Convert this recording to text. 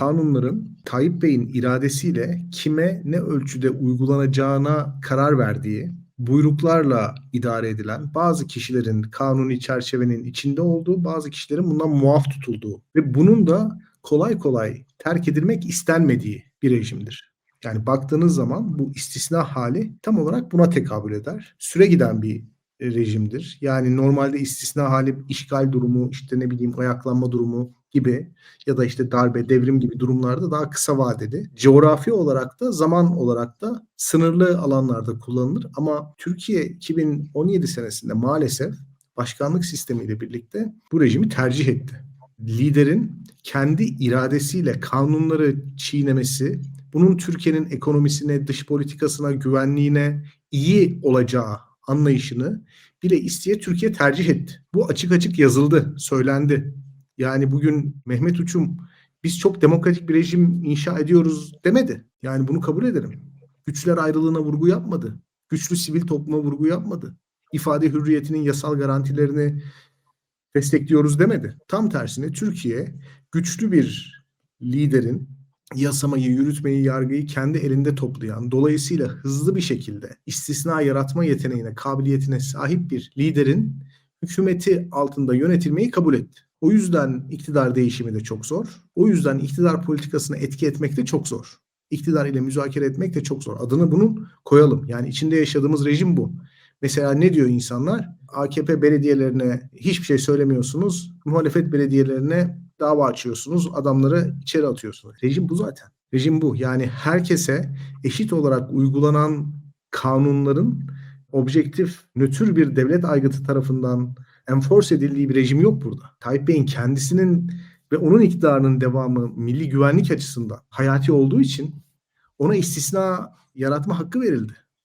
kanunların Tayyip Bey'in iradesiyle kime ne ölçüde uygulanacağına karar verdiği, buyruklarla idare edilen bazı kişilerin kanuni çerçevenin içinde olduğu, bazı kişilerin bundan muaf tutulduğu ve bunun da kolay kolay terk edilmek istenmediği bir rejimdir. Yani baktığınız zaman bu istisna hali tam olarak buna tekabül eder. Süre giden bir rejimdir. Yani normalde istisna hali işgal durumu, işte ne bileyim ayaklanma durumu gibi ya da işte darbe, devrim gibi durumlarda daha kısa vadeli. Coğrafi olarak da zaman olarak da sınırlı alanlarda kullanılır ama Türkiye 2017 senesinde maalesef başkanlık sistemiyle birlikte bu rejimi tercih etti. Liderin kendi iradesiyle kanunları çiğnemesi, bunun Türkiye'nin ekonomisine, dış politikasına, güvenliğine iyi olacağı anlayışını bile isteye Türkiye tercih etti. Bu açık açık yazıldı, söylendi. Yani bugün Mehmet Uçum biz çok demokratik bir rejim inşa ediyoruz demedi. Yani bunu kabul ederim. Güçler ayrılığına vurgu yapmadı. Güçlü sivil topluma vurgu yapmadı. İfade hürriyetinin yasal garantilerini destekliyoruz demedi. Tam tersine Türkiye güçlü bir liderin yasamayı, yürütmeyi, yargıyı kendi elinde toplayan, dolayısıyla hızlı bir şekilde istisna yaratma yeteneğine, kabiliyetine sahip bir liderin hükümeti altında yönetilmeyi kabul etti. O yüzden iktidar değişimi de çok zor. O yüzden iktidar politikasına etki etmek de çok zor. İktidar ile müzakere etmek de çok zor. Adını bunun koyalım. Yani içinde yaşadığımız rejim bu. Mesela ne diyor insanlar? AKP belediyelerine hiçbir şey söylemiyorsunuz. Muhalefet belediyelerine dava açıyorsunuz. Adamları içeri atıyorsunuz. Rejim bu zaten. Rejim bu. Yani herkese eşit olarak uygulanan kanunların objektif, nötr bir devlet aygıtı tarafından enforce edildiği bir rejim yok burada. Tayyip Bey'in kendisinin ve onun iktidarının devamı milli güvenlik açısından hayati olduğu için ona istisna yaratma hakkı verildi.